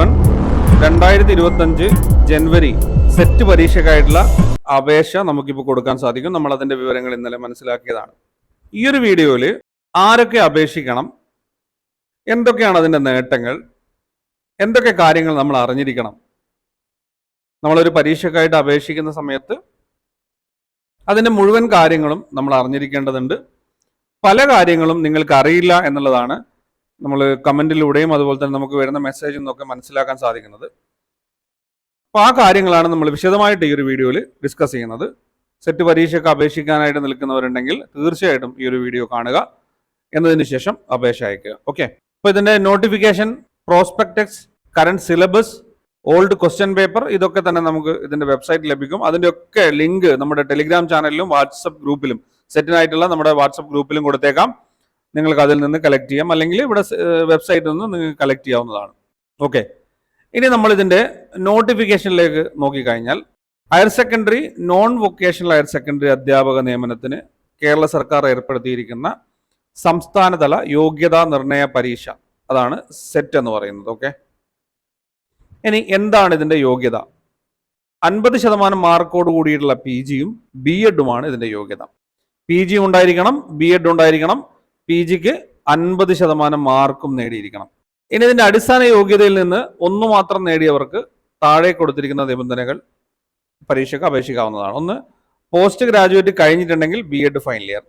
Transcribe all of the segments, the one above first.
One രണ്ടായിരത്തി ഇരുപത്തഞ്ച് ജനുവരി set പരീക്ഷയ്ക്കായിട്ടുള്ള അപേക്ഷ നമുക്കിപ്പോൾ കൊടുക്കാൻ സാധിക്കും. നമ്മൾ അതിന്റെ വിവരങ്ങൾ ഇന്നലെ മനസ്സിലാക്കിയതാണ്. ഈ ഒരു വീഡിയോയിൽ ആരൊക്കെ അപേക്ഷിക്കണം? എന്തൊക്കെയാണ് അതിന്റെ നേട്ടങ്ങൾ? എന്തൊക്കെ കാര്യങ്ങൾ നമ്മൾ അറിഞ്ഞിരിക്കണം? നമ്മളൊരു പരീക്ഷക്കായിട്ട് അപേക്ഷിക്കുന്ന സമയത്ത് അതിന്റെ മുഴുവൻ കാര്യങ്ങളും നമ്മൾ അറിഞ്ഞിരിക്കേണ്ടതുണ്ട്. പല കാര്യങ്ങളും നിങ്ങൾക്ക് അറിയില്ല എന്നുള്ളതാണ് നമ്മൾ കമന്റിലൂടെയും അതുപോലെ തന്നെ നമുക്ക് വരുന്ന മെസ്സേജിൽ നിന്നൊക്കെ മനസ്സിലാക്കാൻ സാധിക്കുന്നത്. അപ്പോൾ ആ കാര്യങ്ങളാണ് നമ്മൾ വിശദമായിട്ട് ഈ ഒരു വീഡിയോയിൽ ഡിസ്കസ് ചെയ്യുന്നത്. സെറ്റ് പരീക്ഷയ്ക്ക് അപേക്ഷിക്കാനായിട്ട് നിൽക്കുന്നവരുണ്ടെങ്കിൽ തീർച്ചയായിട്ടും ഈ ഒരു വീഡിയോ കാണുക. എന്നതിന് ശേഷം അപേക്ഷ അയക്കുക ഓക്കെ അപ്പോൾ ഇതിന്റെ notification prospectus current syllabus old question paper ഇതൊക്കെ തന്നെ നമുക്ക് ഇതിന്റെ വെബ്സൈറ്റ് ലഭിക്കും. അതിന്റെ ഒക്കെ ലിങ്ക് നമ്മുടെ ടെലിഗ്രാം ചാനലിലും വാട്സപ്പ് ഗ്രൂപ്പിലും സെറ്റിനായിട്ടുള്ള നമ്മുടെ വാട്സപ്പ് ഗ്രൂപ്പിലും കൊടുത്തേക്കാം. നിങ്ങൾക്ക് അതിൽ നിന്ന് കളക്ട് ചെയ്യാം. അല്ലെങ്കിൽ ഇവിടെ വെബ്സൈറ്റിൽ നിന്ന് നിങ്ങൾക്ക് കളക്ട് ചെയ്യാവുന്നതാണ്. ഓക്കെ ഇനി നമ്മൾ ഇതിന്റെ നോട്ടിഫിക്കേഷനിലേക്ക് നോക്കിക്കഴിഞ്ഞാൽ higher secondary non vocational higher secondary അധ്യാപക നിയമനത്തിന് കേരള സർക്കാർ ഏർപ്പെടുത്തിയിരിക്കുന്ന സംസ്ഥാനതല യോഗ്യതാ നിർണയ പരീക്ഷ. അതാണ് സെറ്റ് എന്ന് പറയുന്നത്. ഓക്കെ ഇനി എന്താണ് ഇതിന്റെ യോഗ്യത? അൻപത് ശതമാനം മാർക്കോട് കൂടിയിട്ടുള്ള പി ജിയും ബി എഡുമാണ് ഇതിന്റെ യോഗ്യത. പി ജി ഉണ്ടായിരിക്കണം ബി എഡ് ഉണ്ടായിരിക്കണം പി ജിക്ക് അൻപത് ശതമാനം മാർക്കും നേടിയിരിക്കണം. ഇനി ഇതിന്റെ അടിസ്ഥാന യോഗ്യതയിൽ നിന്ന് ഒന്നു മാത്രം നേടിയവർക്ക് താഴെ കൊടുത്തിരിക്കുന്ന നിബന്ധനകൾ പരീക്ഷയ്ക്ക് അപേക്ഷിക്കാവുന്നതാണ്. ഒന്ന് പോസ്റ്റ് ഗ്രാജുവേറ്റ് കഴിഞ്ഞിട്ടുണ്ടെങ്കിൽ B Ed final year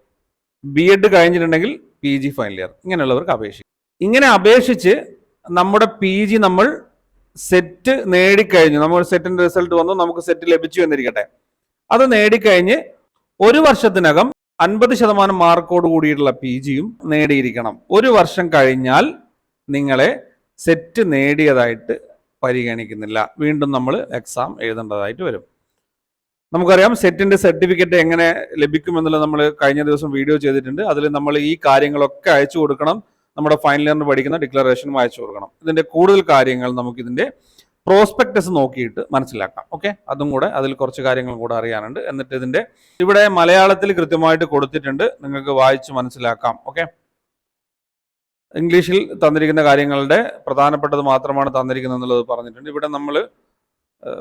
B Ed കഴിഞ്ഞിട്ടുണ്ടെങ്കിൽ പി ജി ഫൈനൽ ഇയർ ഇങ്ങനെയുള്ളവർക്ക് അപേക്ഷിക്കും. ഇങ്ങനെ അപേക്ഷിച്ച് നമ്മുടെ പി ജി നമ്മൾ സെറ്റ് നേടിക്കഴിഞ്ഞു. നമ്മൾ സെറ്റിന്റെ റിസൾട്ട് വന്നു നമുക്ക് സെറ്റ് ലഭിച്ചു എന്നിരിക്കട്ടെ. അത് നേടിക്കഴിഞ്ഞ് ഒരു വർഷത്തിനകം അൻപത് ശതമാനം മാർക്കോട് കൂടിയിട്ടുള്ള പി ജിയും നേടിയിരിക്കണം. ഒരു വർഷം കഴിഞ്ഞാൽ നിങ്ങളെ സെറ്റ് നേടിയതായിട്ട് പരിഗണിക്കുന്നില്ല. വീണ്ടും നമ്മൾ എക്സാം എഴുതേണ്ടതായിട്ട് വരും. നമുക്കറിയാം സെറ്റിന്റെ സർട്ടിഫിക്കറ്റ് എങ്ങനെ ലഭിക്കുമെന്നുള്ളത് നമ്മൾ കഴിഞ്ഞ ദിവസം വീഡിയോ ചെയ്തിട്ടുണ്ട്. അതിൽ നമ്മൾ ഈ കാര്യങ്ങളൊക്കെ അയച്ചു കൊടുക്കണം. നമ്മുടെ ഫൈനൽ ഇയറിന് പഠിക്കുന്ന ഡിക്ലറേഷനും അയച്ചു കൊടുക്കണം. ഇതിന്റെ കൂടുതൽ കാര്യങ്ങൾ നമുക്ക് ഇതിന്റെ പ്രോസ്പെക്ടസ് നോക്കിയിട്ട് മനസ്സിലാക്കാം. ഓക്കെ അതും കൂടെ അതിൽ കുറച്ച് കാര്യങ്ങൾ കൂടെ അറിയാനുണ്ട്. എന്നിട്ട് ഇതിന്റെ ഇവിടെ മലയാളത്തിൽ കൃത്യമായിട്ട് കൊടുത്തിട്ടുണ്ട്. നിങ്ങൾക്ക് വായിച്ച് മനസ്സിലാക്കാം. ഓക്കെ ഇംഗ്ലീഷിൽ തന്നിരിക്കുന്ന കാര്യങ്ങളുടെ പ്രധാനപ്പെട്ടത് മാത്രമാണ് തന്നിരിക്കുന്നത് എന്നുള്ളത് പറഞ്ഞിട്ടുണ്ട്. ഇവിടെ നമ്മൾ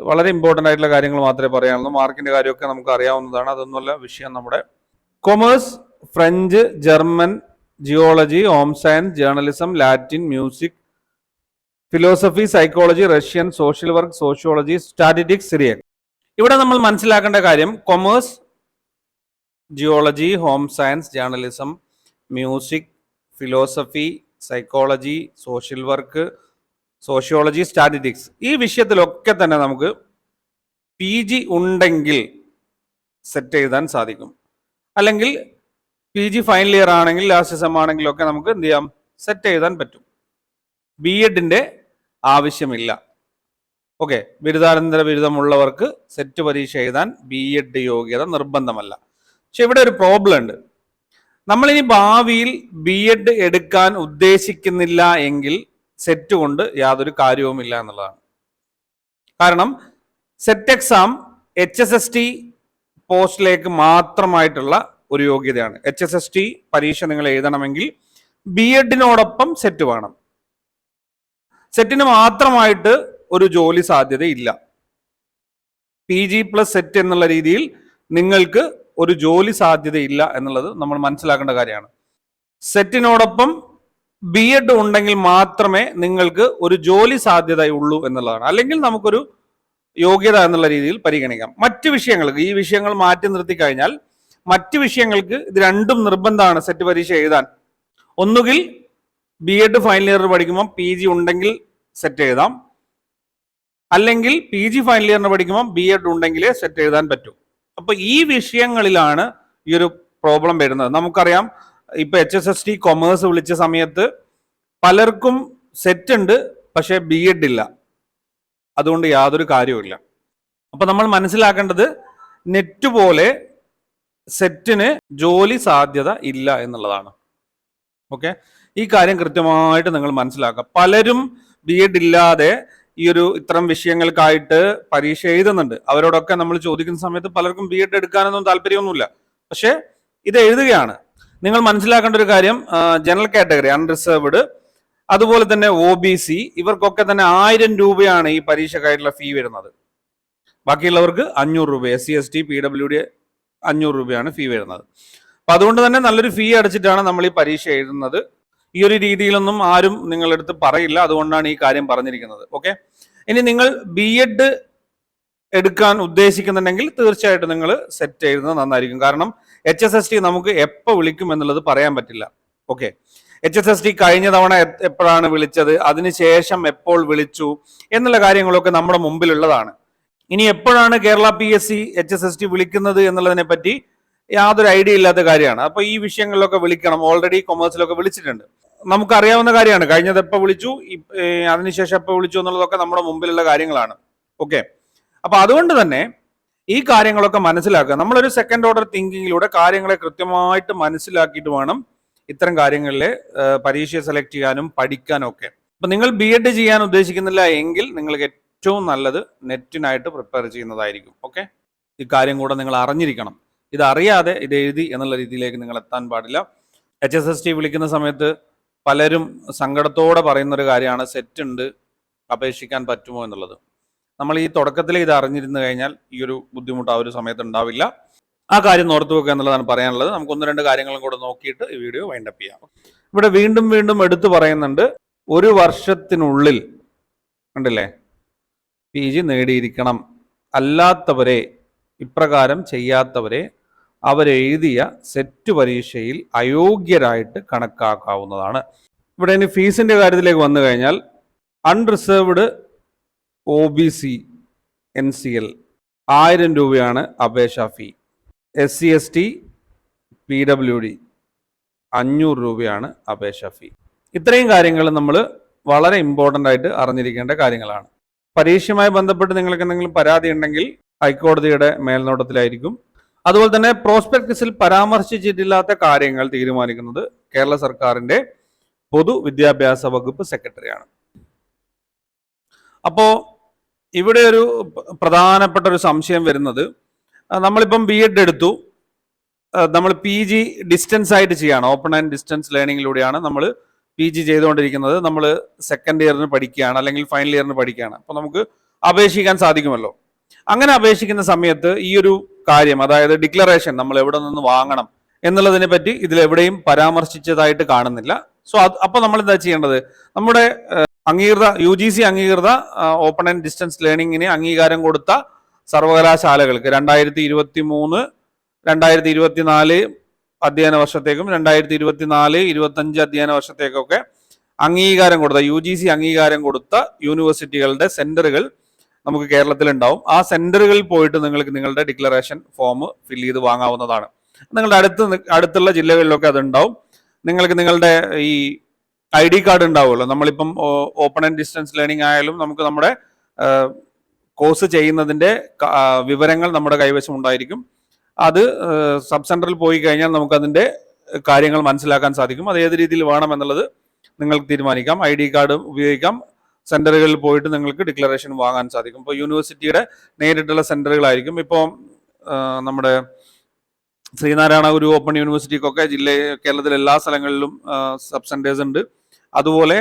വളരെ ഇമ്പോർട്ടന്റ് ആയിട്ടുള്ള കാര്യങ്ങൾ മാത്രമേ പറയാനുള്ളൂ. മാർക്കിന്റെ കാര്യമൊക്കെ നമുക്ക് അറിയാവുന്നതാണ്. അതൊന്നുമല്ല വിഷയം നമ്മുടെ. Commerce French German geology home science journalism Latin music philosophy psychology Russian social work sociology statistics Syrian ഇവിടെ നമ്മൾ മനസ്സിലാക്കേണ്ട കാര്യം commerce geology home science journalism music philosophy psychology social work sociology statistics ഈ വിഷയത്തിലൊക്കെ തന്നെ നമുക്ക് പി ജി ഉണ്ടെങ്കിൽ set എഴുതാൻ സാധിക്കും. അല്ലെങ്കിൽ പി ജി ഫൈനൽ ഇയർ ആണെങ്കിൽ ലാസ്റ്റ് സെം ആണെങ്കിലൊക്കെ നമുക്ക് എന്ത് ചെയ്യാം? സെറ്റ് എഴുതാൻ പറ്റും. ബി എഡിന്റെ ആവശ്യമില്ല. ഓക്കെ. ബിരുദാനന്തര ബിരുദമുള്ളവർക്ക് സെറ്റ് പരീക്ഷ എഴുതാൻ ബി എഡ് യോഗ്യത നിർബന്ധമല്ല. പക്ഷെ ഇവിടെ ഒരു പ്രോബ്ലം ഉണ്ട്. നമ്മളിനി ഭാവിയിൽ ബി എഡ് എടുക്കാൻ ഉദ്ദേശിക്കുന്നില്ല എങ്കിൽ സെറ്റ് കൊണ്ട് യാതൊരു കാര്യവുമില്ല എന്നുള്ളതാണ്. കാരണം SET exam H S S T പോസ്റ്റിലേക്ക് മാത്രമായിട്ടുള്ള ഒരു യോഗ്യതയാണ്. എച്ച് എസ് എസ് ടി പരീക്ഷ നിങ്ങൾ എഴുതണമെങ്കിൽ ബി എഡിനോടൊപ്പം സെറ്റ് വേണം. സെറ്റിന് മാത്രമായിട്ട് ഒരു ജോലി സാധ്യതയില്ല. പി ജി പ്ലസ് സെറ്റ് എന്നുള്ള രീതിയിൽ നിങ്ങൾക്ക് ഒരു ജോലി സാധ്യതയില്ല എന്നുള്ളത് നമ്മൾ മനസ്സിലാക്കേണ്ട കാര്യമാണ്. സെറ്റിനോടൊപ്പം ബി എഡ് ഉണ്ടെങ്കിൽ മാത്രമേ നിങ്ങൾക്ക് ഒരു ജോലി സാധ്യത ഉള്ളൂ എന്നുള്ളതാണ്. അല്ലെങ്കിൽ നമുക്കൊരു യോഗ്യത എന്നുള്ള രീതിയിൽ പരിഗണിക്കാം. മറ്റ് വിഷയങ്ങൾക്ക് ഈ വിഷയങ്ങൾ മാറ്റി നിർത്തി കഴിഞ്ഞാൽ മറ്റ് വിഷയങ്ങൾക്ക് ഇത് രണ്ടും നിർബന്ധമാണ് സെറ്റ് പരീക്ഷ എഴുതാൻ. ഒന്നുകിൽ ബി എഡ് ഫൈനൽ ഇയർ പഠിക്കുമ്പോൾ പി ജി ഉണ്ടെങ്കിൽ സെറ്റ് എഴുതാം. അല്ലെങ്കിൽ പി ജി ഫൈനൽ ഇയറിന് പഠിക്കുമ്പോൾ ബി എഡ് ഉണ്ടെങ്കിലേ സെറ്റ് എഴുതാൻ പറ്റൂ. അപ്പൊ ഈ വിഷയങ്ങളിലാണ് ഈ ഒരു പ്രോബ്ലം വരുന്നത്. നമുക്കറിയാം ഇപ്പൊ H S S T commerce വിളിച്ച സമയത്ത് പലർക്കും സെറ്റ് ഉണ്ട് പക്ഷെ ബി എഡ് ഇല്ല. അതുകൊണ്ട് യാതൊരു കാര്യവുമില്ല അപ്പൊ നമ്മൾ മനസ്സിലാക്കേണ്ടത് നെറ്റ് പോലെ സെറ്റിന് ജോലി സാധ്യത ഇല്ല എന്നുള്ളതാണ്. ഓക്കെ ഈ കാര്യം കൃത്യമായിട്ട് നിങ്ങൾ മനസ്സിലാക്കുക. പലരും ബി എഡ് ഇല്ലാതെ ഈ ഒരു ഇത്തരം വിഷയങ്ങൾക്കായിട്ട് പരീക്ഷ എഴുതുന്നുണ്ട്. അവരോടൊക്കെ നമ്മൾ ചോദിക്കുന്ന സമയത്ത് പലർക്കും ബി എഡ് എടുക്കാനൊന്നും താല്പര്യമൊന്നുമില്ല. പക്ഷേ ഇത് എഴുതുകയാണ്. നിങ്ങൾ മനസ്സിലാക്കേണ്ട ഒരു കാര്യം ജനറൽ കാറ്റഗറി അൺറിസർവ്ഡ് അതുപോലെ തന്നെ ഒ ബി സി ഇവർക്കൊക്കെ തന്നെ ആയിരം രൂപയാണ് ഈ പരീക്ഷക്കായിട്ടുള്ള ഫീ വരുന്നത്. ബാക്കിയുള്ളവർക്ക് അഞ്ഞൂറ് രൂപ S C S T P W D അഞ്ഞൂറ് രൂപയാണ് ഫീ വരുന്നത്. അപ്പൊ അതുകൊണ്ട് തന്നെ നല്ലൊരു ഫീ അടച്ചിട്ടാണ് നമ്മൾ ഈ പരീക്ഷ എഴുതുന്നത്. ഈ ഒരു രീതിയിലൊന്നും ആരും നിങ്ങളെടുത്ത് പറയില്ല. അതുകൊണ്ടാണ് ഈ കാര്യം പറഞ്ഞിരിക്കുന്നത്. ഓക്കെ ഇനി നിങ്ങൾ ബി എഡ് എടുക്കാൻ ഉദ്ദേശിക്കുന്നുണ്ടെങ്കിൽ തീർച്ചയായിട്ടും നിങ്ങൾ സെറ്റ് ചെയ്യുന്നത് നന്നായിരിക്കും. കാരണം എച്ച് എസ് എസ് ടി നമുക്ക് എപ്പോൾ വിളിക്കും എന്നുള്ളത് പറയാൻ പറ്റില്ല. Okay H S S T കഴിഞ്ഞ തവണ എപ്പോഴാണ് വിളിച്ചത്? അതിനുശേഷം എപ്പോൾ വിളിച്ചു? എന്നുള്ള കാര്യങ്ങളൊക്കെ നമ്മുടെ മുമ്പിലുള്ളതാണ്. ഇനി എപ്പോഴാണ് Kerala P S C H S S T വിളിക്കുന്നത് എന്നുള്ളതിനെ പറ്റി യാതൊരു ഐഡിയ ഇല്ലാത്ത കാര്യമാണ്. അപ്പോൾ ഈ വിഷയങ്ങളിലൊക്കെ വിളിക്കണം. ഓൾറെഡി കൊമേഴ്സിലൊക്കെ വിളിച്ചിട്ടുണ്ട്. നമുക്കറിയാവുന്ന കാര്യമാണ്. കഴിഞ്ഞത് എപ്പോൾ വിളിച്ചു? അതിനുശേഷം എപ്പോൾ വിളിച്ചു എന്നുള്ളതൊക്കെ നമ്മുടെ മുമ്പിലുള്ള കാര്യങ്ങളാണ്. ഓക്കെ? അപ്പൊ അതുകൊണ്ട് തന്നെ ഈ കാര്യങ്ങളൊക്കെ മനസ്സിലാക്കുക. നമ്മളൊരു സെക്കൻഡ് ഓർഡർ തിങ്കിങ്ങിലൂടെ കാര്യങ്ങളെ കൃത്യമായിട്ട് മനസ്സിലാക്കിയിട്ട് വേണം ഇത്തരം കാര്യങ്ങളിൽ പരീക്ഷയെ സെലക്ട് ചെയ്യാനും പഠിക്കാനും ഒക്കെ അപ്പൊ നിങ്ങൾ ബി എഡ് ചെയ്യാൻ ഉദ്ദേശിക്കുന്നില്ല എങ്കിൽ നിങ്ങൾക്ക് ഏറ്റവും നല്ലത് നെറ്റിനായിട്ട് പ്രിപ്പയർ ചെയ്യുന്നതായിരിക്കും. ഓക്കെ? ഈ കാര്യം കൂടെ നിങ്ങൾ അറിഞ്ഞിരിക്കണം. ഇത് അറിയാതെ ഇത് എഴുതി എന്നുള്ള രീതിയിലേക്ക് നിങ്ങൾ എത്താൻ പാടില്ല. എച്ച് എസ് എസ് ടി വിളിക്കുന്ന സമയത്ത് പലരും സങ്കടത്തോടെ പറയുന്ന ഒരു കാര്യമാണ് സെറ്റ് ഉണ്ട് അപേക്ഷിക്കാൻ പറ്റുമോ എന്നുള്ളത്. നമ്മൾ ഈ തുടക്കത്തിൽ ഇത് അറിഞ്ഞിരുന്നു കഴിഞ്ഞാൽ ഈ ഒരു ബുദ്ധിമുട്ട് ആ ഒരു സമയത്ത് ഉണ്ടാവില്ല. ആ കാര്യം ഓർത്തു വെക്കുക എന്നുള്ളതാണ് പറയാനുള്ളത്. നമുക്ക് ഒന്ന് രണ്ട് കാര്യങ്ങളും കൂടെ നോക്കിയിട്ട് ഈ വീഡിയോ വൈൻഡപ്പ് ചെയ്യാം. ഇവിടെ വീണ്ടും വീണ്ടും എടുത്തു പറയുന്നുണ്ട് ഒരു വർഷത്തിനുള്ളിൽ ഉണ്ടല്ലേ പി ജി നേടിയിരിക്കണം. അല്ലാത്തവരെ ഇപ്രകാരം ചെയ്യാത്തവരെ അവരെഴുതിയ സെറ്റ് പരീക്ഷയിൽ അയോഗ്യരായിട്ട് കണക്കാക്കാവുന്നതാണ്. ഇവിടെ ഇനി ഫീസിന്റെ കാര്യത്തിലേക്ക് വന്നു കഴിഞ്ഞാൽ unreserved O B C N C L ആയിരം രൂപയാണ് അപേക്ഷാ fee S C S T P W D അഞ്ഞൂറ് രൂപയാണ് അപേക്ഷാ ഫീ ഇത്രയും കാര്യങ്ങൾ നമ്മൾ വളരെ ഇമ്പോർട്ടന്റ് ആയിട്ട് അറിഞ്ഞിരിക്കേണ്ട കാര്യങ്ങളാണ്. പരീക്ഷയുമായി ബന്ധപ്പെട്ട് നിങ്ങൾക്ക് എന്തെങ്കിലും പരാതി ഉണ്ടെങ്കിൽ ഹൈക്കോടതിയുടെ മേൽനോട്ടത്തിലായിരിക്കും. അതുപോലെ തന്നെ പ്രോസ്പെക്ടസിൽ പരാമർശിച്ചിട്ടില്ലാത്ത കാര്യങ്ങൾ തീരുമാനിക്കുന്നത് കേരള സർക്കാരിന്റെ പൊതുവിദ്യാഭ്യാസ വകുപ്പ് സെക്രട്ടറിയാണ് അപ്പോ ഇവിടെ ഒരു പ്രധാനപ്പെട്ട ഒരു സംശയം വരുന്നത് നമ്മളിപ്പം ബി എഡ് എടുത്തു നമ്മൾ പി ജി ഡിസ്റ്റൻസ് ആയിട്ട് ചെയ്യാണ് ഓപ്പൺ ആൻഡ് ഡിസ്റ്റൻസ് ലേണിംഗിലൂടെയാണ് നമ്മൾ പി ജി ചെയ്തുകൊണ്ടിരിക്കുന്നത് നമ്മൾ സെക്കൻഡ് ഇയറിന് പഠിക്കുകയാണ് അല്ലെങ്കിൽ ഫൈനൽ ഇയറിന് പഠിക്കുകയാണ്. അപ്പോൾ നമുക്ക് അപേക്ഷിക്കാൻ സാധിക്കുമല്ലോ. അങ്ങനെ അപേക്ഷിക്കുന്ന സമയത്ത് ഈ ഒരു കാര്യം അതായത് ഡിക്ലറേഷൻ നമ്മൾ എവിടെ നിന്ന് വാങ്ങണം എന്നുള്ളതിനെ പറ്റി ഇതിലെവിടെയും പരാമർശിച്ചതായിട്ട് കാണുന്നില്ല. സോ അത് അപ്പൊ നമ്മൾ എന്താ ചെയ്യേണ്ടത്? നമ്മുടെ അംഗീകൃത യു ജി സി അംഗീകൃത ഓപ്പൺ ആൻഡ് ഡിസ്റ്റൻസ് ലേണിംഗിന് അംഗീകാരം കൊടുത്ത സർവകലാശാലകൾക്ക് രണ്ടായിരത്തി ഇരുപത്തി മൂന്ന് രണ്ടായിരത്തി ഇരുപത്തിനാല് അധ്യയന വർഷത്തേക്കും രണ്ടായിരത്തി ഇരുപത്തിനാല് ഇരുപത്തഞ്ച് അധ്യയന വർഷത്തേക്കൊക്കെ അംഗീകാരം കൊടുത്ത യു ജി സി അംഗീകാരം കൊടുത്ത യൂണിവേഴ്സിറ്റികളുടെ സെന്ററുകൾ നമുക്ക് കേരളത്തിൽ ഉണ്ടാവും ആ സെന്ററുകളിൽ പോയിട്ട് നിങ്ങൾക്ക് നിങ്ങളുടെ ഡിക്ലറേഷൻ ഫോം ഫിൽ ചെയ്ത് വാങ്ങാവുന്നതാണ്. നിങ്ങളുടെ അടുത്ത് അടുത്തുള്ള ജില്ലകളിലൊക്കെ അത് ഉണ്ടാവും നിങ്ങൾക്ക് നിങ്ങളുടെ ഈ ഐ ഡി കാർഡ് ഉണ്ടാവുമല്ലോ. നമ്മളിപ്പം ഓപ്പൺ ആൻഡ് ഡിസ്റ്റൻസ് ലേണിംഗ് ആയാലും നമുക്ക് നമ്മുടെ കോഴ്സ് ചെയ്യുന്നതിന്റെ വിവരങ്ങൾ നമ്മുടെ കൈവശം ഉണ്ടായിരിക്കും. അത് സബ് സെന്ററിൽ പോയി കഴിഞ്ഞാൽ നമുക്കതിന്റെ കാര്യങ്ങൾ മനസ്സിലാക്കാൻ സാധിക്കും. അത് ഏത് രീതിയിൽ വേണം എന്നുള്ളത് നിങ്ങൾക്ക് തീരുമാനിക്കാം. ഐ ഡി കാർഡ് ഉപയോഗിക്കാം. സെന്ററുകളിൽ പോയിട്ട് നിങ്ങൾക്ക് ഡിക്ലറേഷൻ വാങ്ങാൻ സാധിക്കും. ഇപ്പോൾ യൂണിവേഴ്സിറ്റിയുടെ നേരിട്ടുള്ള സെന്ററുകളായിരിക്കും. ഇപ്പോൾ നമ്മുടെ ശ്രീനാരായണ ഗുരു ഓപ്പൺ യൂണിവേഴ്സിറ്റിക്കൊക്കെ ജില്ല കേരളത്തിലെ എല്ലാ സ്ഥലങ്ങളിലും സബ് സെന്റേഴ്സ് ഉണ്ട്. അതുപോലെ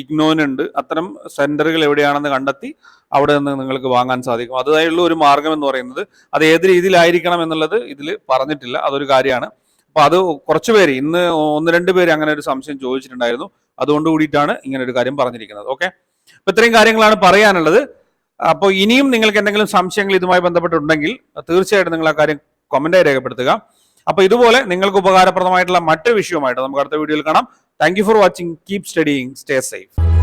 ഇഗ്നോനുണ്ട് അത്തരം സെന്ററുകൾ എവിടെയാണെന്ന് കണ്ടെത്തി അവിടെ നിന്ന് നിങ്ങൾക്ക് വാങ്ങാൻ സാധിക്കും. അതായുള്ള ഒരു മാർഗം എന്ന് പറയുന്നത് അത് ഏത് രീതിയിലായിരിക്കണം എന്നുള്ളത് ഇതിൽ പറഞ്ഞിട്ടില്ല. അതൊരു കാര്യമാണ്. അപ്പോൾ അത് കുറച്ച് പേര് ഇന്ന് ഒന്ന് രണ്ട് പേര് അങ്ങനെ ഒരു സംശയം ചോദിച്ചിട്ടുണ്ടായിരുന്നു. അതുകൊണ്ട് കൂടിയിട്ടാണ് ഇങ്ങനെ ഒരു കാര്യം പറഞ്ഞിരിക്കുന്നത്. ഓക്കെ? അപ്പൊ ഇത്രയും കാര്യങ്ങളാണ് പറയാനുള്ളത്. അപ്പോൾ ഇനിയും നിങ്ങൾക്ക് എന്തെങ്കിലും സംശയങ്ങൾ ഇതുമായി ബന്ധപ്പെട്ടുണ്ടെങ്കിൽ തീർച്ചയായിട്ടും നിങ്ങൾ ആ കാര്യം കമന്റായി രേഖപ്പെടുത്തുക. അപ്പൊ ഇതുപോലെ നിങ്ങൾക്ക് ഉപകാരപ്രദമായിട്ടുള്ള മറ്റു വിഷയവുമായിട്ട് നമുക്ക് അടുത്ത വീഡിയോയിൽ കാണാം. Thank for watching keep studying stay safe